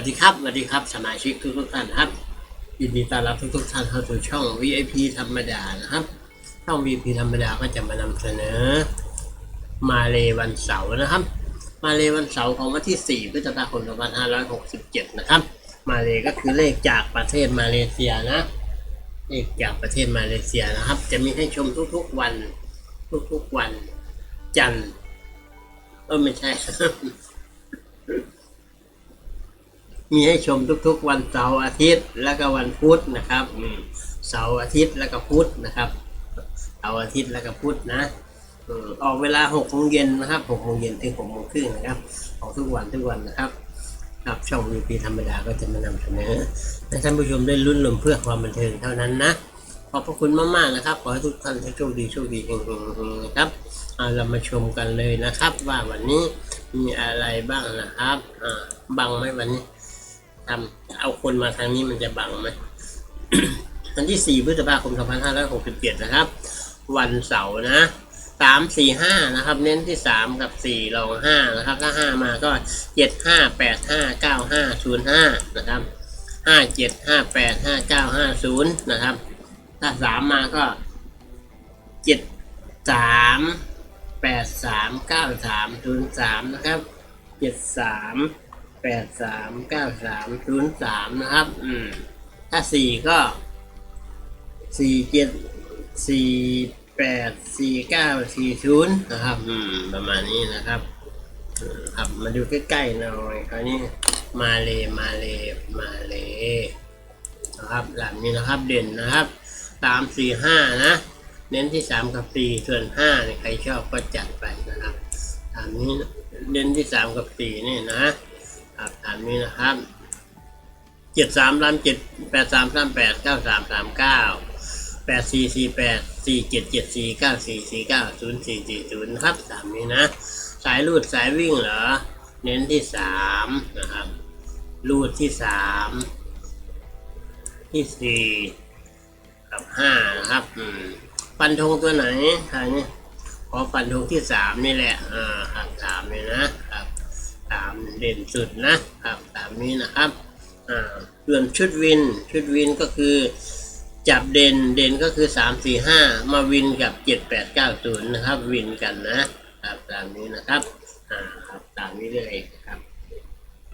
วัสดีครับสวัสดีครับ สมาชิกทุกทุกท่านครับยินดีต้อนรับทุกทุกท่านเข้าสู่ช่อง VIP ธรรมดานะครับ ช่อง VIP ธรรมดาก็จะมานำเสนอ มาเลวันเสาร์นะครับ มาเลวันเสาร์ของวันที่ 4พฤษภาคม2567 นะครับ มาเลก็คือเลขจากประเทศมาเลเซียนะ เลขจากประเทศมาเลเซียนะครับ จะมีให้ชมทุกๆวัน ทุกๆวัน จันทร์เออไม่ใช่ มีให้ชมทุกๆ วันเสาร์อาทิตย์แล้วก็วันพุธนะครับเสาร์อาทิตย์แล้วก็พุธนะครับเสาร์อาทิตย์แล้วก็พุธนะออกเวลาหกโมงเย็นนะครับหกโมงเย็นถึงหกโมงครึ่งนะครับออกทุกวันทุกวันนะครับครับช่องวีพีธรรมดาก็จะมานำเสนอให้ท่านผู้ชมได้ลุ้นลมเพื่อความบันเทิงเท่านั้นนะขอบพระคุณมากๆนะครับ ขอให้ทุกท่านโชคดีโชคดีเฮงๆนะครับเอาเรามาชมกันเลยนะครับ ว่าวันนี้มีอะไรบ้างนะครับบังไหมวันนี้ ทำเอาคนมาทางนี้มันจะบังไหมวันที่ 4 พฤษภาคม 2567 นะครับ วันเสาร์นะสามสี่ห้านะครับ เน้นที่สามกับสี่รองห้านะครับ ถ้าห้ามาก็เจ็ดห้าแปดห้าเก้าห้าศูนย์ห้านะครับห้าเจ็ดห้าแปดห้าเก้าห้าศูนย์นะครับ ถ้าสามมาก็เจ็ดสามแปดสามเก้าสามศูนย์สามนะครับเจ็ดสาม แปดสามเก้าสามศูนย์สามนะครับ อืม ถ้าสี่ก็สี่เจ็ดสี่แปดสี่เก้าสี่ศูนย์นะครับ อืม ประมาณนี้นะครับมครับมาดูใกล้ๆหน่อยคราวนี้มาเลยมาเลยมาเลยนะครับหลังนี้นะครับเด่นนะครับสามสี่ห้านะ เน้นที่สามกับสี่ส่วนห้าเนี่ยใครชอบก็จัดไปนะครับตามนี้เน้นที่สามกับสี่นี่นะ ครับตามนี้นะครับเจ็ดสามสามเจ็ดแปดสามสามแปดเก้าสามสามเก้าแปดสี่สี่แปดสี่เจ็ดเจ็ดสี่เก้าสี่สี่เก้าศูนย์สี่สี่ศูนย์ครับสามนี้นะ สายรูดสายวิ่งเหรอ เน้นที่สามนะครับ รูดที่สามที่สี่กับห้านะครับอืมฟันธงตัวไหนทางนี้ขอฟันธงที่สามนี่แหละ อ่าครับสามนี่นะ เด่นสุดนะครับสามนี้นะครับอ่าส่วนชุดวินชุดวินก็คือจับเด่นเด่นก็คือสามสี่ห้ามาวินกับเจ็ดแปดเก้าศูนย์นะครับวินกันนะครับตามนี้นะครับอ่าครับตามนี้เลยครับ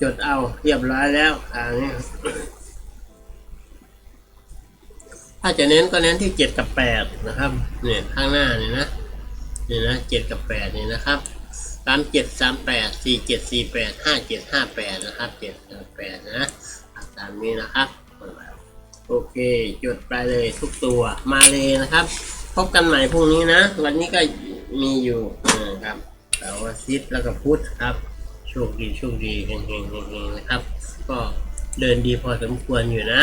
จดเอาเรียบร้อยแล้วทางนี้ถ้าจะเน้นก็เน้นที่เจ็ดกับแปดนะครับเนี่ยข้างหน้านี่นะนี่นะเจ็ดกับแปดนี่นะครับ สามเจ็ดสามแปดสี่เจ็ดสี่แปดห้าเจ็ดห้าแปดนะครับเจ็ดกับแปดนะตามนี้นะครับ โอเคจดไปเลยทุกตัวมาเลยนะครับ พบกันใหม่พรุ่งนี้นะ วันนี้ก็มีอยู่นะครับเสาร์อาทิตย์แล้วก็พุธครับโชคดีโชคดีเฮงเฮงเฮงนะครับ ก็เดินดีพอสมควรอยู่นะ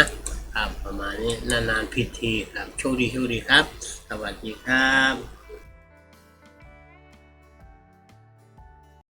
ครับประมาณนี้นานๆผิดทีครับโชคดีโชคดีครับ สวัสดีครับ